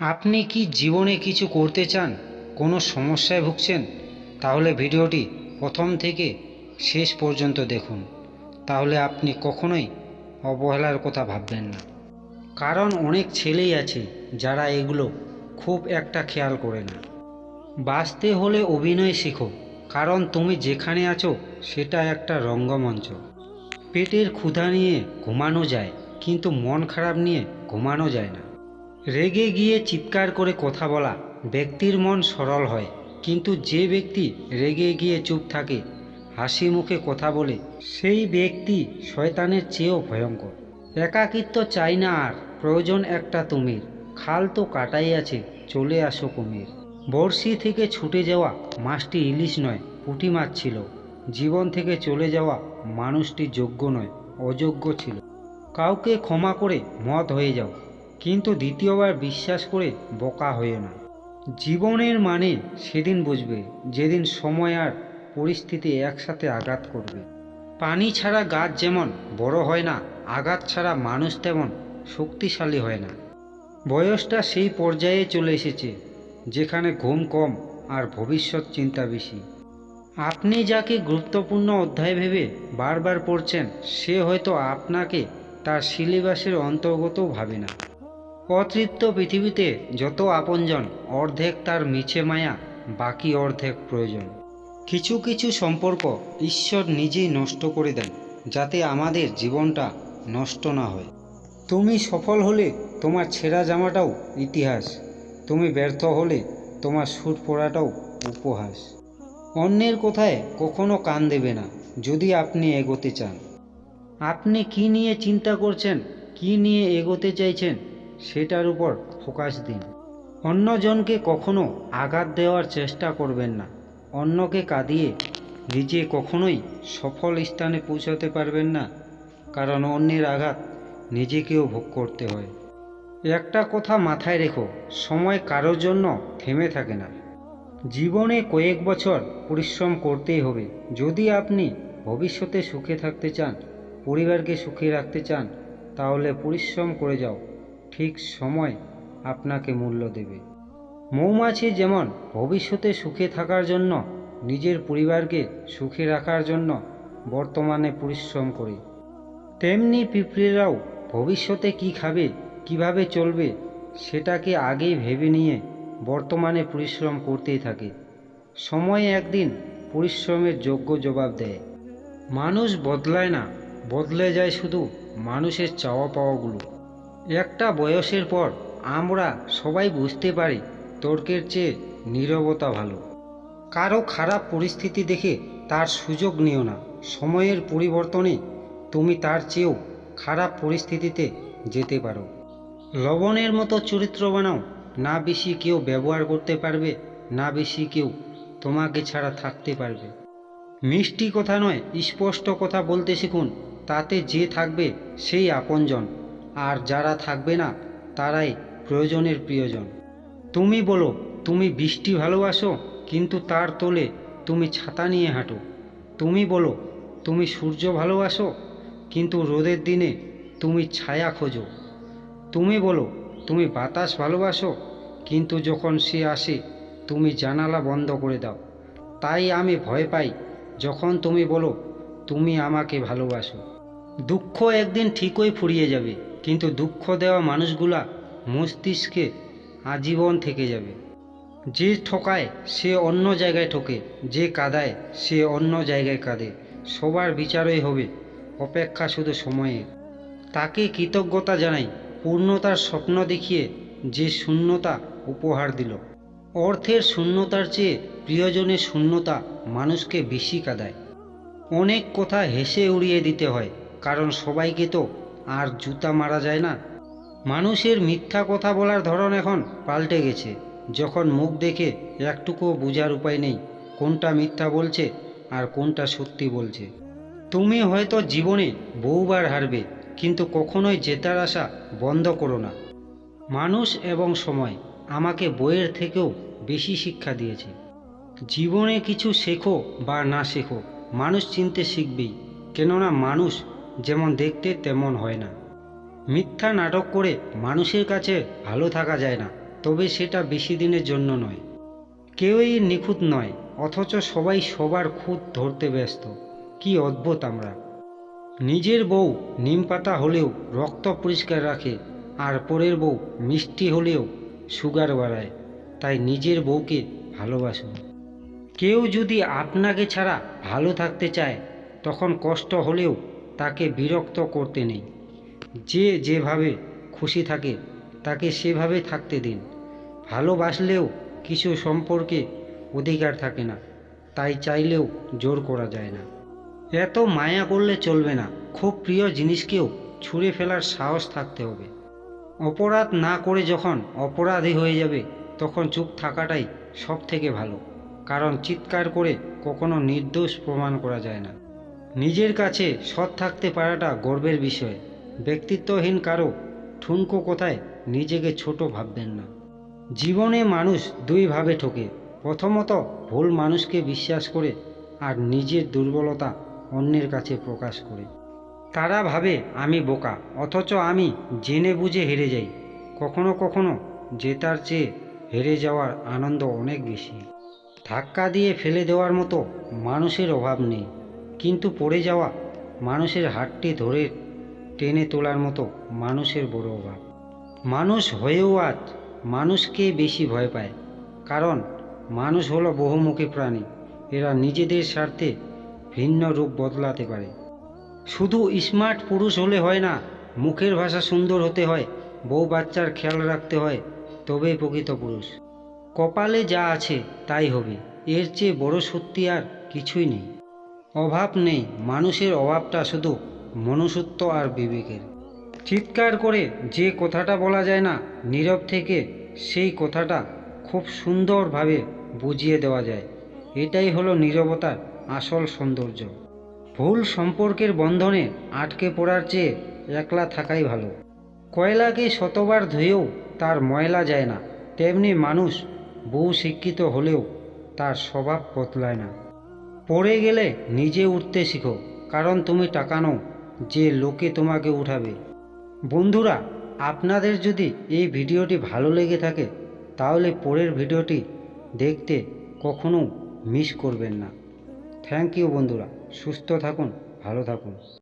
আপনি কি জীবনে কিছু করতে চান? কোনো সমস্যায় ভুগছেন? তাহলে ভিডিওটি প্রথম থেকে শেষ পর্যন্ত দেখুন। তাহলে আপনি কখনোই অবহেলার কথা ভাববেন না। কারণ অনেক ছেলেই আছে যারা এগুলো খুব একটা খেয়াল করে না। বাঁচতে হলে অভিনয় শেখো, কারণ তুমি যেখানে আছো সেটা একটা রঙ্গমঞ্চ। পেটের ক্ষুধা নিয়ে ঘুমানো যায়, কিন্তু মন খারাপ নিয়ে ঘুমানো যায় না। রেগে গিয়ে চিৎকার করে কথা বলা ব্যক্তির মন সরল হয়। কিন্তু যে ব্যক্তি রেগে গিয়ে চুপ থাকে, হাসি মুখে কথা বলে, সেই ব্যক্তি শয়তানের চেয়েও ভয়ঙ্কর। একাকিত্ব চাই না আর, প্রয়োজন একটা তুমির। খাল তো কাটাই আছে, চলে আসো কুমির। বড়শি থেকে ছুটে যাওয়া মাছটি ইলিশ নয়, পুঁটি মাছ ছিল। জীবন থেকে চলে যাওয়া মানুষটি যোগ্য নয়, অযোগ্য ছিল। কাউকে ক্ষমা করে মত হয়ে যাও। কিন্তু দ্বিতীয়বার বিশ্বাস করে বোকা হয়ে না। জীবনের মানে সেদিন বুঝবে, যেদিন সময় আর পরিস্থিতি একসাথে আঘাত করবে। পানি ছাড়া গাছ যেমন বড় হয় না, আঘাত ছাড়া মানুষ তেমন শক্তিশালী হয় না। বয়সটা সেই পর্যায়ে চলে এসেছে, যেখানে ঘুম কম আর ভবিষ্যৎ চিন্তা বেশি। আপনি যাকে গুরুত্বপূর্ণ অধ্যায় ভেবে বারবার পড়ছেন, সে হয়তো আপনাকে তার সিলেবাসের অন্তর্গতও ভাবে না। অতৃপ্ত পৃথিবীতে যত আপনজন, অর্ধেক তার মিছে মায়া, বাকি অর্ধেক প্রয়োজন। কিছু কিছু সম্পর্ক ঈশ্বর নিজেই নষ্ট করে দেন, যাতে আমাদের জীবনটা নষ্ট না হয়। তুমি সফল হলে তোমার ছেঁড়া জামাটাও ইতিহাস, তুমি ব্যর্থ হলে তোমার স্যুট পরাটাও উপহাস। অন্যের কোথায় কখনো কান দেবে না, যদি আপনি এগোতে চান। আপনি কি নিয়ে চিন্তা করছেন, কি নিয়ে এগোতে চাইছেন? সেটার উপর ফোকাস দিন। অন্যজনকে কখনো আঘাত দেওয়ার চেষ্টা করবেন না। অন্যকে কাঁদিয়ে নিজে কখনোই সফল স্থানে পৌঁছাতে পারবেন না, কারণ অন্যের আঘাত নিজেকেও ভোগ করতে হয়। একটা কথা মাথায় রেখো, সময় কারোর জন্য থেমে থাকে না। জীবনে কয়েক বছর পরিশ্রম করতেই হবে। যদি আপনি ভবিষ্যতে সুখে থাকতে চান, পরিবারকে সুখে রাখতে চান, তাহলে পরিশ্রম করে যাও। ঠিক সময় আপনাকে মূল্য দেবে। মৌমাছি যেমন ভবিষ্যতে সুখে থাকার জন্য, নিজের পরিবারকে সুখে রাখার জন্য বর্তমানে পরিশ্রম করে, তেমনি পিঁপড়েরাও ভবিষ্যতে কি খাবে, কীভাবে চলবে, সেটাকে আগেই ভেবে নিয়ে বর্তমানে পরিশ্রম করতেই থাকে। সময়ে একদিন পরিশ্রমের যোগ্য জবাব দেয়। মানুষ বদলায় না, বদলে যায় শুধু মানুষের চাওয়া পাওয়াগুলো একটা বয়সের পর আমরা সবাই বুঝতে পারি তর্কের চেয়ে নীরবতা ভালো। কারও খারাপ পরিস্থিতি দেখে তার সুযোগ নিও না। সময়ের পরিবর্তনে তুমি তার চেয়েও খারাপ পরিস্থিতিতে যেতে পারো। লবণের মতো চরিত্র বানাও। না বেশি কেউ ব্যবহার করতে পারবে, না বেশি কেউ তোমাকে ছাড়া থাকতে পারবে। মিষ্টি কথা নয়, স্পষ্ট কথা বলতে শিখুন। তাতে যে থাকবে সেই আপনজন। আর যারা থাকবে না, তারাই প্রয়োজনের প্রিয়জন। তুমি বলো, তুমি বৃষ্টি ভালোবাসো, কিন্তু তার তোলে তুমি ছাতা নিয়ে হাঁটো। তুমি বলো, তুমি সূর্য ভালোবাসো, কিন্তু রোদের দিনে তুমি ছায়া খোঁজো। তুমি বলো, তুমি বাতাস ভালোবাসো, কিন্তু যখন সে আসে, তুমি জানালা বন্ধ করে দাও। তাই আমি ভয় পাই, যখন তুমি বলো, তুমি আমাকে ভালোবাসো। দুঃখ একদিন ঠিকই ফুরিয়ে যাবে। কিন্তু দুঃখ দেওয়া মানুষগুলা মস্তিষ্কে আজীবন থেকে যাবে। যে ঠকায় সে অন্য জায়গায় ঠকে, যে কাদায় সে অন্য জায়গায় কাঁদে। সবার বিচারই হবে অপেক্ষা শুধু সময়ের। তাকে কৃতজ্ঞতা জানাই, পূর্ণতার স্বপ্ন দেখিয়ে যে শূন্যতা উপহার দিল। অর্থের শূন্যতার চেয়ে প্রিয়জনের শূন্যতা মানুষকে বেশি কাঁদায়। অনেক কথা হেসে উড়িয়ে দিতে হয়, কারণ সবাইকে তো আর জুতা মারা যায় না। মানুষের মিথ্যা কথা বলার ধরন এখন পাল্টে গেছে। যখন মুখ দেখে একটুকুও বোঝার উপায় নেই, কোনটা মিথ্যা বলছে আর কোনটা সত্যি বলছে। তুমি হয়তো জীবনে বহুবার হারবে, কিন্তু কখনোই জেতার আশা বন্ধ করো না। মানুষ এবং সময় আমাকে বইয়ের থেকেও বেশি শিক্ষা দিয়েছে। জীবনে কিছু শেখো বা না শেখো, মানুষ চিনতে শিখবেই। কেননা মানুষ যেমন দেখতে তেমন হয় না। মিথ্যা নাটক করে মানুষের কাছে ভালো থাকা যায় না, তবে সেটা বেশি দিনের জন্য নয়। কেউই নিখুঁত নয়, অথচ সবাই সবার খুঁত ধরতে ব্যস্ত। কি অদ্ভুত আমরা। নিজের বউ নিম পাতা হলেও রক্ত পরিষ্কার রাখে, আর পরের বউ মিষ্টি হলেও সুগার বাড়ায়, তাই নিজের বউকে ভালোবাসুন। কেউ যদি আপনাকে ছাড়া ভালো থাকতে চায়, তখন কষ্ট হলেও তাকে বিরক্ত করতে নেই। যে যেভাবে খুশি থাকে, তাকে সেভাবে থাকতে দিন। ভালোবাসলেও কিছু সম্পর্কে অধিকার থাকে না, তাই চাইলেও জোর করা যায় না। এত মায়া করলে চলবে না। খুব প্রিয় জিনিসকেও ছুঁড়ে ফেলার সাহস থাকতে হবে। অপরাধ না করে যখন অপরাধী হয়ে যাবে, তখন চুপ থাকাটাই সব থেকে ভালো। কারণ চিৎকার করে কখনো নির্দোষ প্রমাণ করা যায় না। নিজের কাছে সৎ থাকতে পারাটা গর্বের বিষয়। ব্যক্তিত্বহীন কারও ঠুনকো কোথায় নিজেকে ছোট ভাববেন না। জীবনে মানুষ দুইভাবে ঠকে। প্রথমত, ভুল মানুষকে বিশ্বাস করে আর নিজের দুর্বলতা অন্যের কাছে প্রকাশ করে। তারা ভাবে, আমি বোকা, অথচ আমি জেনে বুঝে হেরে যাই। কখনো কখনো জেতার চেয়ে হেরে যাওয়ার আনন্দ অনেক বেশি। ধাক্কা দিয়ে ফেলে দেওয়ার মতো মানুষের অভাব নেই। কিন্তু পড়ে যাওয়া মানুষের হাতটি ধরে টেনে তোলার মতো মানুষের বড় অভাব। মানুষ হয়েও আজ মানুষকে বেশি ভয় পায়, কারণ মানুষ হলো বহুমুখী প্রাণী। এরা নিজেদের স্বার্থে ভিন্ন রূপ বদলাতে পারে। শুধু স্মার্ট পুরুষ হলে হয় না, মুখের ভাষা সুন্দর হতে হয়, বউ বাচ্চার খেয়াল রাখতে হয়, তবেই প্রকৃত পুরুষ। কপালে যা আছে তাই হবে, এর চেয়ে বড় সত্যি আর কিছুই নেই। অভাব নেই, মানুষের অভাবটা শুধু মনুষ্যত্ব আর বিবেকের। চিৎকার করে যে কথাটা বলা যায় না, নীরব থেকে সেই কথাটা খুব সুন্দরভাবে বুঝিয়ে দেওয়া যায়। এটাই হলো নীরবতার আসল সৌন্দর্য। ভুল সম্পর্কের বন্ধনে আটকে পড়ার চেয়ে একলা থাকাই ভালো। কয়লাকে শতবার ধুয়েও তার ময়লা যায় না, তেমনি মানুষ বহু শিক্ষিত হলেও তার স্বভাব বদলায় না। পড়ে গেলে নিজে উঠতে শিখো, কারণ তুমি টাকা নও যে লোকে তোমাকে উঠাবে। বন্ধুরা, আপনাদের যদি এই ভিডিওটি ভালো লেগে থাকে, তাহলে পরের ভিডিওটি দেখতে কখনো মিস করবেন না। থ্যাংক ইউ বন্ধুরা। সুস্থ থাকুন, ভালো থাকুন।